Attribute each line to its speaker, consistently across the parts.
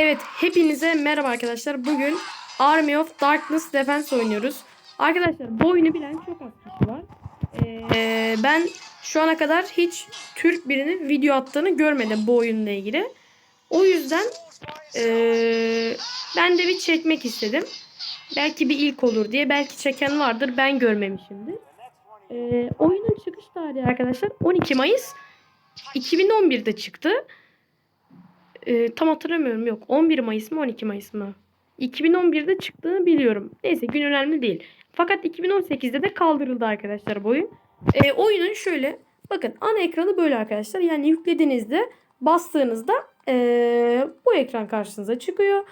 Speaker 1: Evet, hepinize merhaba arkadaşlar. Bugün Army of Darkness Defense oynuyoruz. Arkadaşlar bu oyunu bilen çok az kişi var. Ee, ben şu ana kadar hiç Türk birinin video attığını görmedim bu oyunla ilgili. O yüzden ee, ben de bir çekmek istedim. Belki bir ilk olur diye. Belki çeken vardır. Ben görmemişimdir. Ee, oyunun çıkış tarihi arkadaşlar 12 Mayıs 2011'de çıktı. Ee, tam hatırlamıyorum yok. 11 Mayıs mı 12 Mayıs mı? 2011'de çıktığını biliyorum. Neyse gün önemli değil. Fakat 2018'de de kaldırıldı arkadaşlar bu oyun. Ee, oyunun şöyle bakın ana ekranı böyle arkadaşlar. Yani yüklediğinizde bastığınızda ee, bu ekran karşınıza çıkıyor.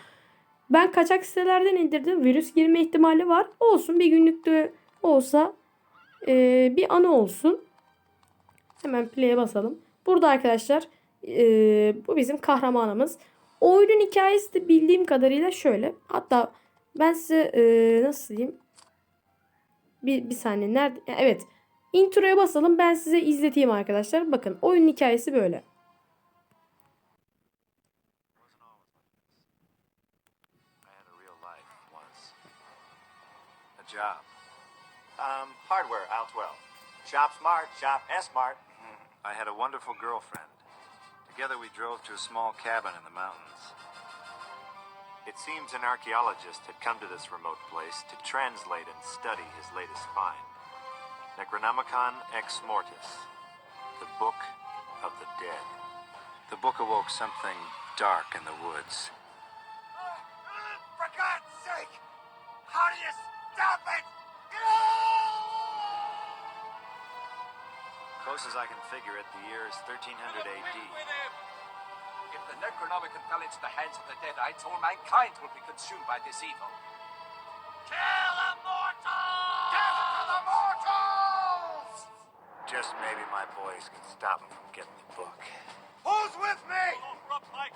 Speaker 1: Ben kaçak sitelerden indirdim. Virüs girme ihtimali var. Olsun bir günlükte olsa ee, bir anı olsun. Hemen play'e basalım. Burada arkadaşlar ee, bu bizim kahramanımız. Oyunun hikayesi de bildiğim kadarıyla şöyle. Hatta ben size ee, nasıl diyeyim? Bir, bir saniye. Nerede? Evet. Introya basalım. Ben size izleteyim arkadaşlar. Bakın oyunun hikayesi böyle.
Speaker 2: I had a real life once. A job. Um, hardware, aisle 12. Shop smart, shop S-smart. I had a wonderful girlfriend. Together we drove to a small cabin in the mountains. It seems an archaeologist had come to this remote place to translate and study his latest find. Necronomicon Ex Mortis, the Book of the Dead. The book awoke something dark in the woods. Close as I can figure it, the year is 1300 AD.
Speaker 3: If the Necronomicon fell into the hands of the Deadites, all mankind will be consumed by this evil. Kill the mortals! Death to the mortals!
Speaker 2: Just maybe my boys can stop him from getting the book.
Speaker 3: Who's with me? From my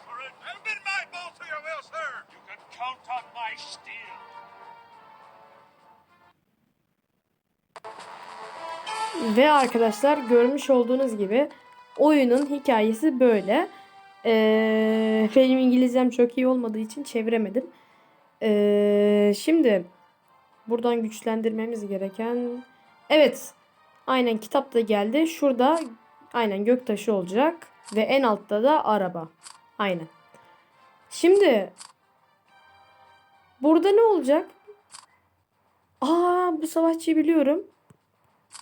Speaker 1: Ve arkadaşlar görmüş olduğunuz gibi oyunun hikayesi böyle. Ee, benim İngilizcem çok iyi olmadığı için çeviremedim. Ee, şimdi buradan güçlendirmemiz gereken... Evet. Aynen kitap da geldi. Şurada aynen göktaşı olacak. Ve en altta da araba. Aynen. Şimdi burada ne olacak? Aa bu savaşçıyı biliyorum.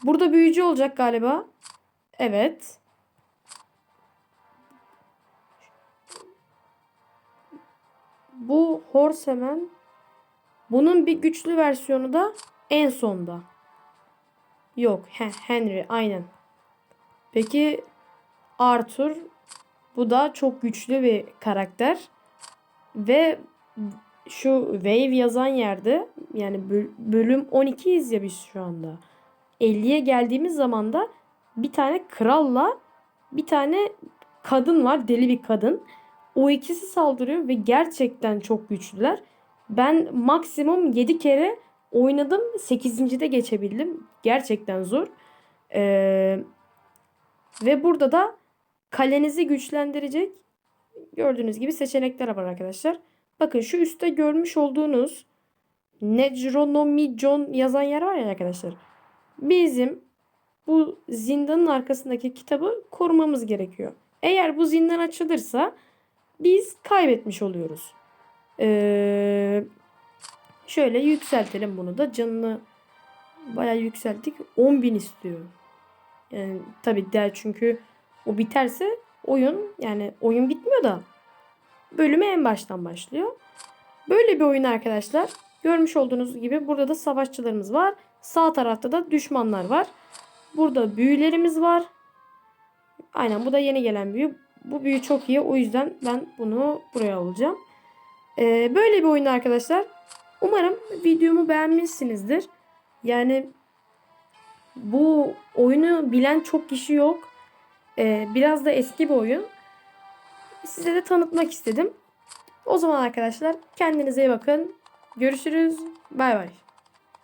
Speaker 1: Burada büyücü olacak galiba. Evet. Bu Horseman. Bunun bir güçlü versiyonu da en sonda. Yok. He, Henry. Aynen. Peki Arthur. Bu da çok güçlü bir karakter. Ve şu Wave yazan yerde yani böl- bölüm 12'yiz ya biz şu anda. 50'ye geldiğimiz zaman da bir tane kralla bir tane kadın var. Deli bir kadın. O ikisi saldırıyor ve gerçekten çok güçlüler. Ben maksimum 7 kere oynadım. 8. geçebildim. Gerçekten zor. Ee, ve burada da kalenizi güçlendirecek gördüğünüz gibi seçenekler var arkadaşlar. Bakın şu üstte görmüş olduğunuz Necronomicon yazan yer var ya arkadaşlar. Bizim bu zindanın arkasındaki kitabı korumamız gerekiyor. Eğer bu zindan açılırsa biz kaybetmiş oluyoruz. Ee, şöyle yükseltelim bunu da. Canını bayağı yükselttik. 10.000 istiyor. Yani tabii der çünkü o biterse oyun yani oyun bitmiyor da bölüme en baştan başlıyor. Böyle bir oyun arkadaşlar. Görmüş olduğunuz gibi burada da savaşçılarımız var. Sağ tarafta da düşmanlar var. Burada büyülerimiz var. Aynen bu da yeni gelen büyü. Bu büyü çok iyi. O yüzden ben bunu buraya alacağım. Ee, böyle bir oyun arkadaşlar. Umarım videomu beğenmişsinizdir. Yani bu oyunu bilen çok kişi yok. Ee, biraz da eski bir oyun. Size de tanıtmak istedim. O zaman arkadaşlar kendinize iyi bakın. Görüşürüz. Bay bay.